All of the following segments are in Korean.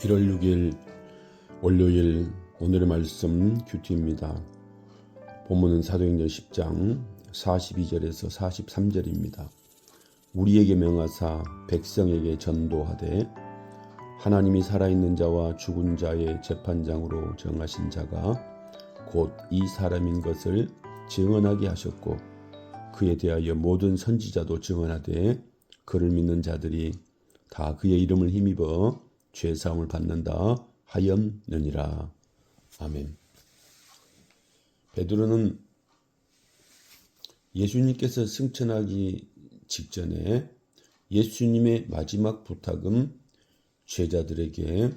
1월 6일 월요일 오늘의 말씀 큐티입니다. 본문은 사도행전 10장 42절에서 43절입니다. 우리에게 명하사 백성에게 전도하되 하나님이 살아있는 자와 죽은 자의 재판장으로 정하신 자가 곧 이 사람인 것을 증언하게 하셨고 그에 대하여 모든 선지자도 증언하되 그를 믿는 자들이 다 그의 이름을 힘입어 죄 사함을 받는다 하였느니라. 아멘. 베드로는 예수님께서 승천하기 직전에 예수님의 마지막 부탁은 제자들에게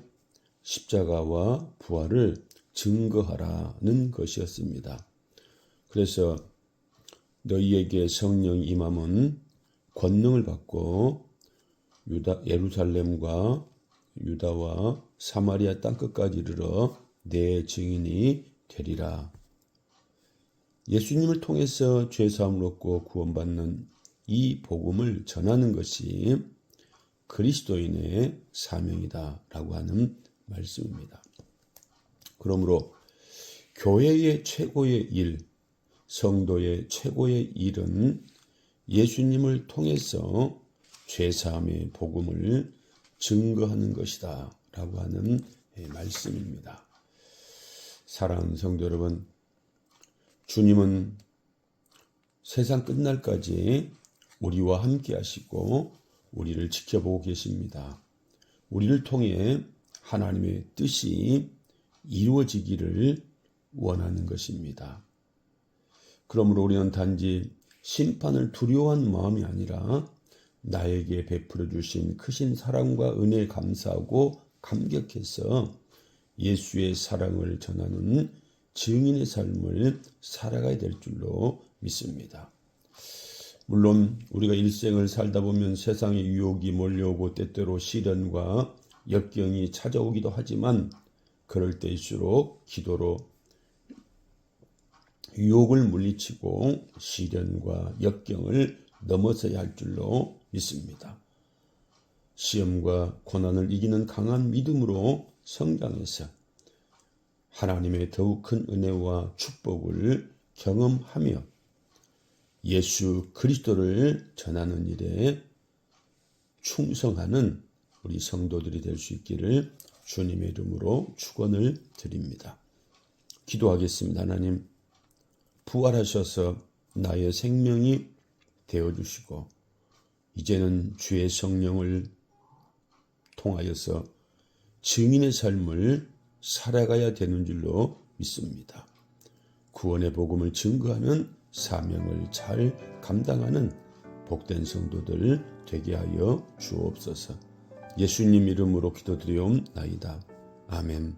십자가와 부활을 증거하라는 것이었습니다. 그래서 너희에게 성령 임함은 권능을 받고 유다 예루살렘과 유다와 사마리아 땅끝까지 이르러 내 증인이 되리라. 예수님을 통해서 죄 사함을 얻고 구원받는 이 복음을 전하는 것이 그리스도인의 사명이다 라고 하는 말씀입니다. 그러므로 교회의 최고의 일, 성도의 최고의 일은 예수님을 통해서 죄사함의 복음을 증거하는 것이다 라고 하는 말씀입니다. 사랑하는 성도 여러분, 주님은 세상 끝날까지 우리와 함께 하시고 우리를 지켜보고 계십니다. 우리를 통해 하나님의 뜻이 이루어지기를 원하는 것입니다. 그러므로 우리는 단지 심판을 두려워한 마음이 아니라 나에게 베풀어 주신 크신 사랑과 은혜에 감사하고 감격해서 예수의 사랑을 전하는 증인의 삶을 살아가야 될 줄로 믿습니다. 물론 우리가 일생을 살다 보면 세상의 유혹이 몰려오고 때때로 시련과 역경이 찾아오기도 하지만 그럴 때일수록 기도로 유혹을 물리치고 시련과 역경을 넘어서야 할 줄로 믿습니다. 시험과 고난을 이기는 강한 믿음으로 성장해서 하나님의 더욱 큰 은혜와 축복을 경험하며 예수 그리스도를 전하는 일에 충성하는 우리 성도들이 될 수 있기를 주님의 이름으로 축원을 드립니다. 기도하겠습니다. 하나님 부활하셔서 나의 생명이 되어 주시고 이제는 주의 성령을 통하여서 증인의 삶을 살아가야 되는 줄로 믿습니다. 구원의 복음을 증거하는 사명을 잘 감당하는 복된 성도들 되게 하여 주옵소서. 예수님 이름으로 기도드리옵나이다. 아멘.